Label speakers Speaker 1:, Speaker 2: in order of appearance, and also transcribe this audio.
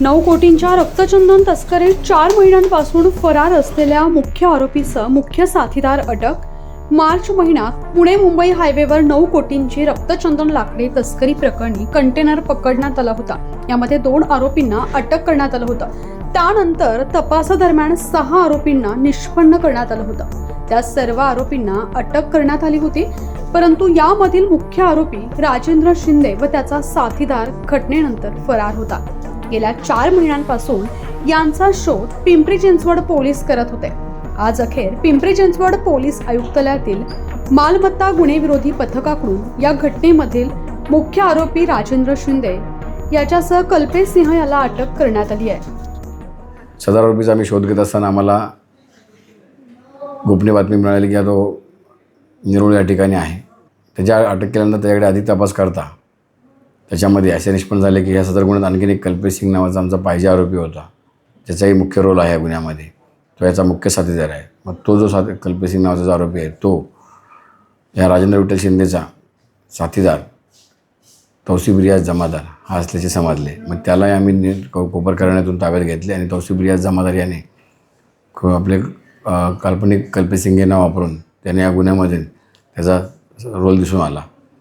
Speaker 1: नऊ कोटींच्या रक्तचंदन तस्करीत चार महिन्यांपासून फरार असलेल्या मुख्य आरोपीचं मुख्य साथीदार अटक. मार्च महिन्यात पुणे मुंबई हायवेवर नऊ कोटींची रक्तचंदन लाकडी तस्करी प्रकरणी कंटेनर पकडण्यात आला होता. यामध्ये दोन आरोपींना अटक करण्यात आलं होतं. त्यानंतर तपासादरम्यान सहा आरोपींना निष्पन्न करण्यात आलं होतं. त्या सर्व आरोपींना अटक करण्यात आली होती. परंतु यामधील मुख्य आरोपी राजेंद्र शिंदे व त्याचा साथीदार घटनेनंतर फरार होता. गेल्या चार महिन्यांपासून यांचा शोध पिंपरी चिंचवड पोलीस करत होते. आज अखेर पिंपरी चिंचवड पोलीस आयुक्तालयातील मालमत्ता गुन्हेविरोधी पथकाकडून या घटनेमधील मुख्य आरोपी राजेंद्र शिंदे याच्यासह कल्पेश सिंह याला अटक करण्यात आली आहे.
Speaker 2: सदर आरोपीचा आम्ही शोध घेत असताना आम्हाला गोपनीय बातमी मिळाली की तो निरोळ या ठिकाणी आहे. त्याच्या अटक केल्यानंतर त्याच्याकडे अधिक तपास करता त्याच्यामध्ये असे निष्पन्न झाले की या सदरगुणात आणखीन एक कल्पेश सिंग नावाचा आमचा पाहिजे आरोपी होता त्याचाही मुख्य रोल आहे या गुन्ह्यामध्ये. तो याचा मुख्य साथीदार आहे. मग तो जो साथ कल्पेश सिंग नावाचा जो आरोपी आहे तो या राजेंद्र विठ्ठल शिंदेचा साथीदार तौसिफ रियाज जमादार हा असल्याचे समजले. मग त्यालाही आम्ही नि कोपर करण्यातून ताब्यात घेतले आणि तौसिफ रियाज जमादार याने आपले काल्पनिक कल्पेसिंग हे नाव वापरून त्याने या गुन्ह्यामध्ये त्याचा रोल दिसून आला.